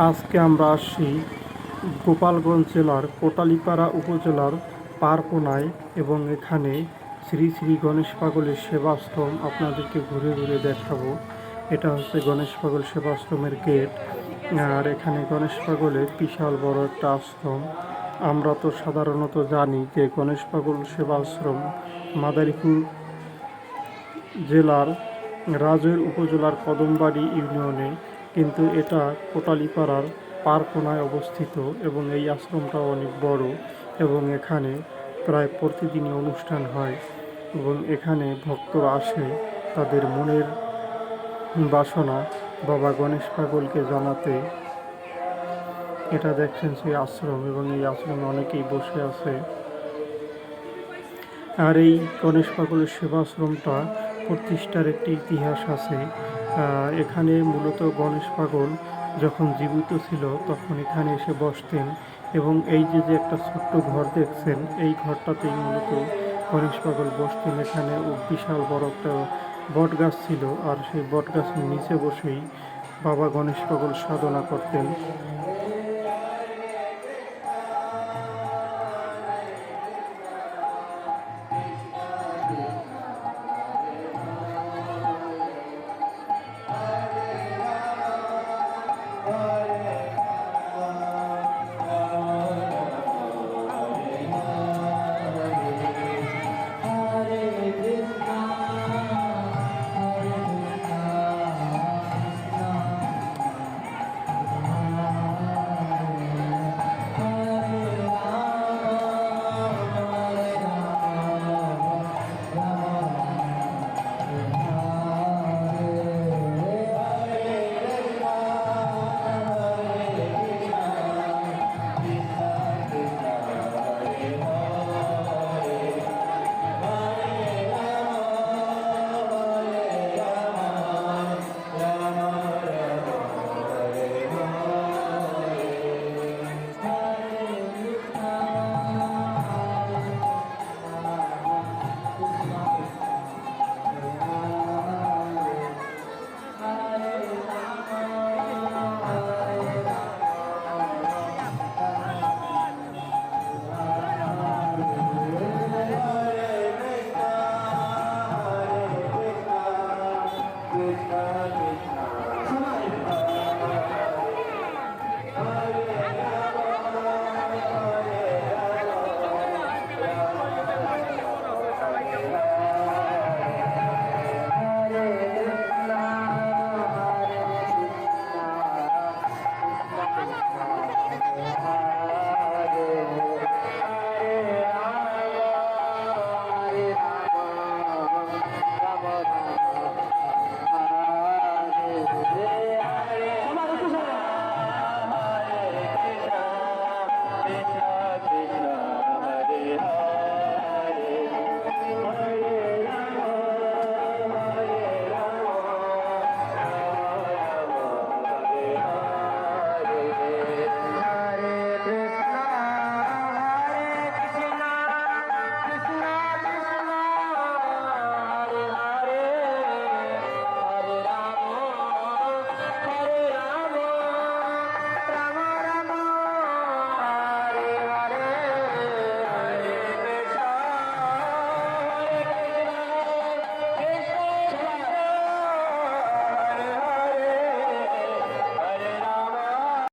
আজকে আমরা আসছি গোপালগঞ্জ জেলার কোটালীপাড়া উপজেলার পারকোনায় এবং এখানে শ্রী শ্রী গণেশ পাগলের সেবাশ্রম আপনাদেরকে ঘুরে ঘুরে দেখাবো। এটা হচ্ছে গণেশ পাগল সেবাশ্রমের গেট। আর এখানে গণেশ পাগলের বিশাল বড় একটা আশ্রম। আমরা তো সাধারণত জানি যে গণেশ পাগল সেবাশ্রম মাদারীপুর জেলার রাজৈর উপজেলার কদমবাড়ি ইউনিয়নে কিন্তু এটা কোটালীপাড়ার পারকোনায় অবস্থিত এবং এই আশ্রমটা অনেক বড় এবং এখানে প্রায় প্রতিদিনই অনুষ্ঠান হয় এবং এখানে ভক্তরা আসে তাদের মনের বাসনা বাবা গণেশ পাগলকে জানাতে। এটা দেখছেন সেই আশ্রম এবং এই আশ্রমে অনেকেই বসে আছে। আর এই গণেশ পাগলের সেবাশ্রমটা প্রতিষ্ঠার একটি ইতিহাস আছে। এখানে মূলত গণেশ পাগল যখন জীবিত ছিল তখন এখানে এসে বসতেন এবং এই যে যে একটা ছোট্ট ঘর দেখছেন, এই ঘরটাতেই মূলত গণেশ পাগল বসতেন। এখানে বিশাল বড় একটা বট গাছ ছিল আর সেই বট গাছের নিচে বসেই বাবা গণেশ পাগল সাধনা করতেন।